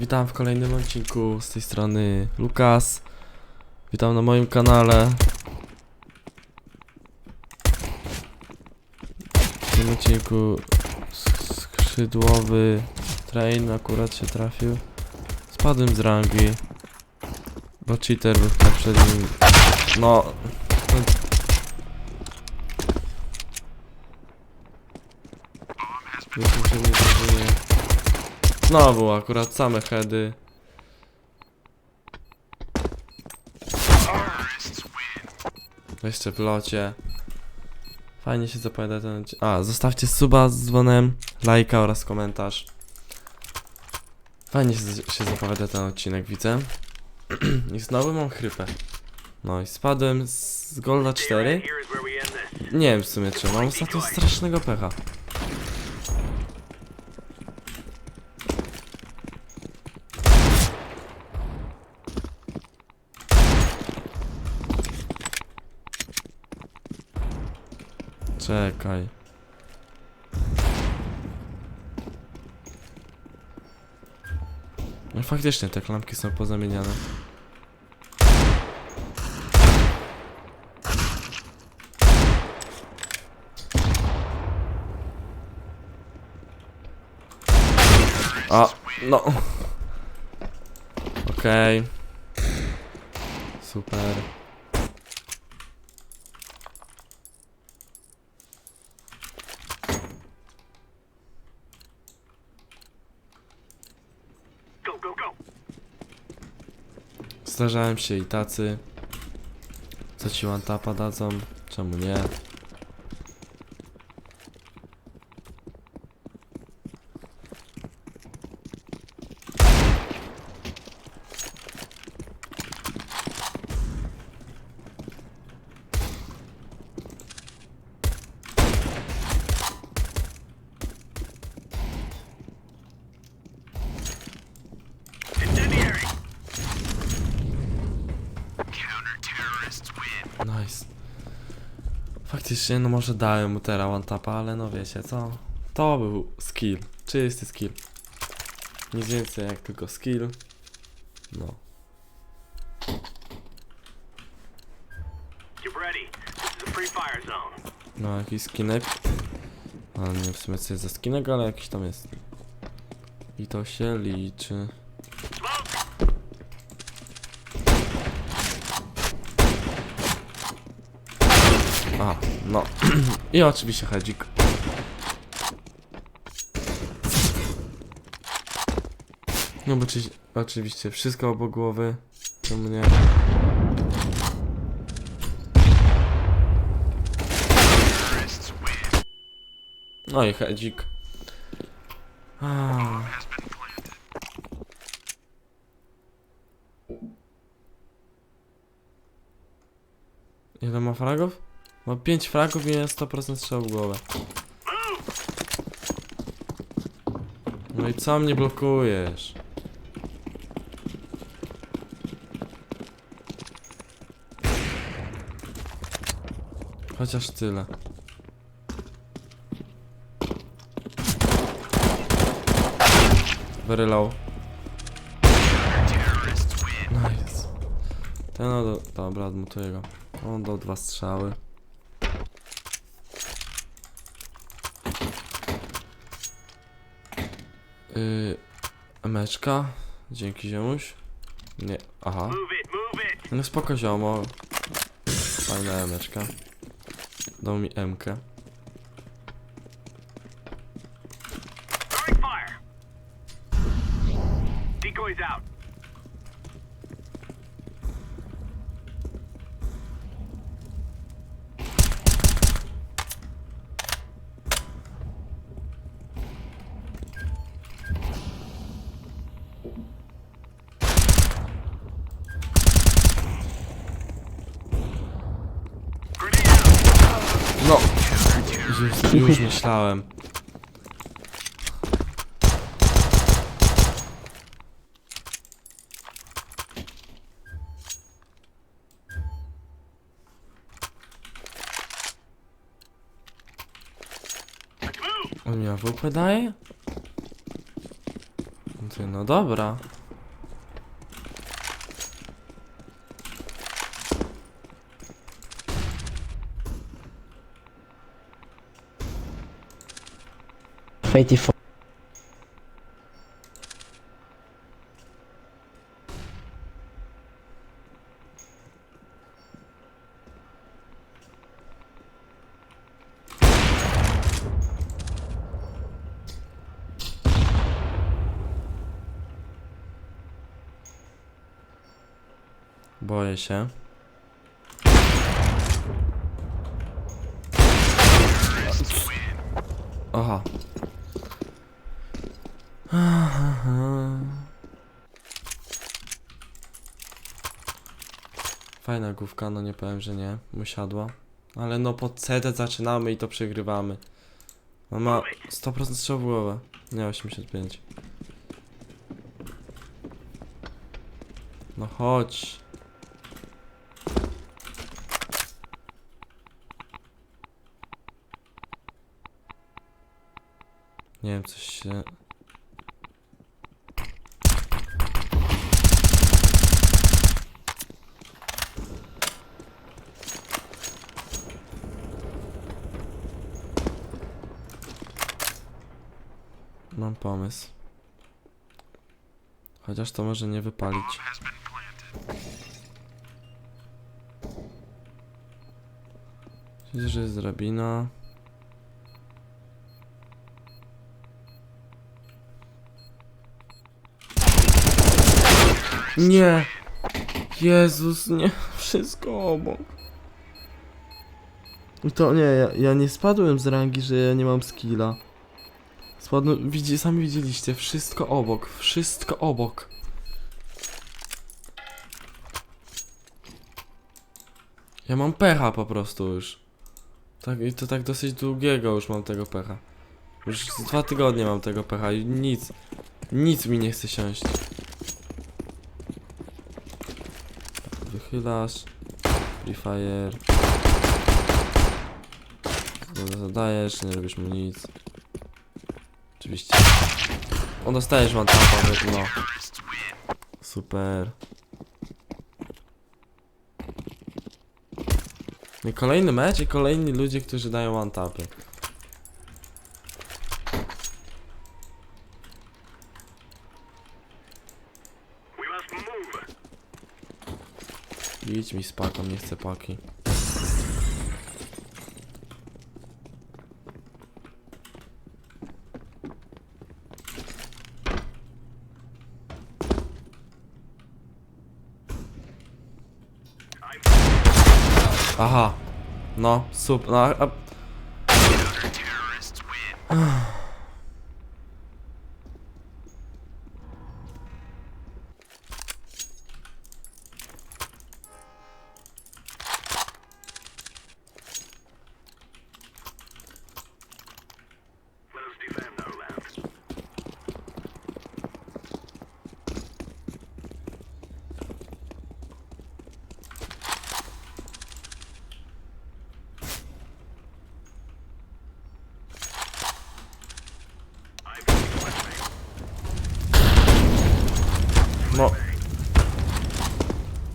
Witam w kolejnym odcinku z tej strony Lukas. Witam na moim kanale. W tym odcinku sk- skrzydłowy train akurat się trafił. Spadłem z rangi. Bo cheater był w poprzednim. No. no. Znowu akurat same heady. Jeszcze w locie. Fajnie się zapowiada ten. A, zostawcie suba z dzwonem, lajka oraz komentarz. Fajnie się, się zapowiada ten odcinek, widzę. I znowu mam chrypę. No i spadłem z Golda 4. Nie wiem w sumie czy mam ostatnio strasznego pecha. Czekaj. No faktycznie te klamki są pozamieniane. A, no. Okej. Super. Go, go, go. Zdarzałem się i tacy. Co ci one tapa dadzą? Czemu nie? Nice. Faktycznie, no może dałem mu teraz one tapa, ale no wiecie co? To był skill. Czysty skill. Nic więcej jak tylko skill. No. No, jakiś skinek. A nie w sumie co jest za skinek, ale jakiś tam jest. I to się liczy. A, no. I oczywiście hedzik. No bo czy, oczywiście wszystko obok głowy. Czemu nie? No i hedzik. Ah. Ile ma fragów? Ma 5 fragów i jest 100% strzał w głowę. No i co mnie blokujesz? Chociaż tyle. Very low. Nice. Ten do... Dobra, odmutuję go. On dał dwa strzały. Yy, emeczka. Dzięki ziomuś. Nie, aha. No spoko ziomo. Fajna emeczka. Dał mi emkę. Już, myślałem. On mi AWP daje? Ty, no dobra. For Boję się. Aha. Fajna główka, no nie powiem, że nie. Musiadła. Ale no pod CD zaczynamy i to przegrywamy. No ma 100% strzał głowę. Nie 85. No chodź. Nie wiem, coś się... Mam pomysł. Chociaż to może nie wypalić. Że jest drabina. Nie! Jezus, nie. Wszystko obok. I to nie, ja, ja nie spadłem z rangi, że ja nie mam skilla. Spadłem, widzi, sami widzieliście, wszystko obok, wszystko obok. Ja mam pecha po prostu już. Tak, i to tak dosyć długiego już mam tego pecha. Już dwa tygodnie mam tego pecha i nic, nic mi nie chce siąść. Wychylasz. Free Fire. No, Zadajesz, nie robisz mu nic. Oczywiście. O, dostajesz one tapa, no. Super. I kolejny mecz i kolejni ludzie, którzy dają one tapy. Idź mi z paką, nie chcę paki. Aha. No, super. No, a...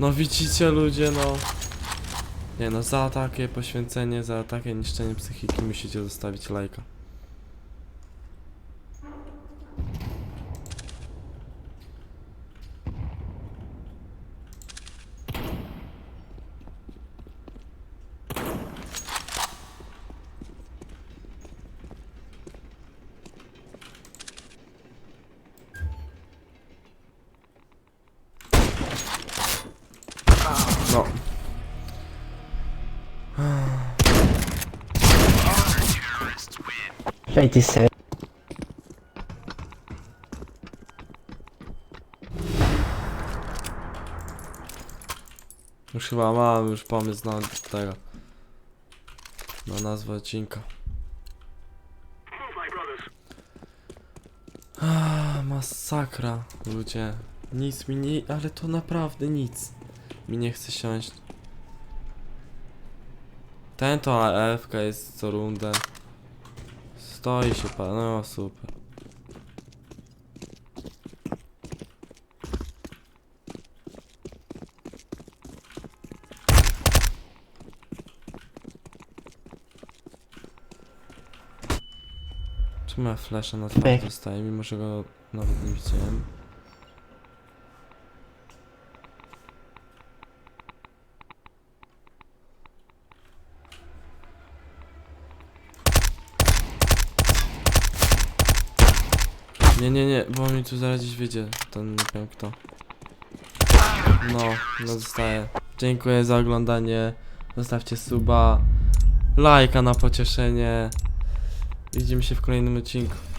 No widzicie ludzie, no. Nie no, za takie poświęcenie, za takie niszczenie psychiki musicie zostawić lajka. 87. Już chyba mam już pomysł na tego. Na nazwę odcinka. Ah, masakra, ludzie. Nic mi nie, ale to naprawdę nic. Mi nie chce siąść. Ten to AFK jest co rundę stoi się pan, no super. Czy ma flasza na twarz dostaje, mimo że go nawet nie widziałem. Nie, nie, nie, bo mi tu zaraz gdzieś wyjdzie ten, nie wiem kto. No, no zostaje. Dziękuję za oglądanie. Zostawcie suba, lajka na pocieszenie. Widzimy się w kolejnym odcinku.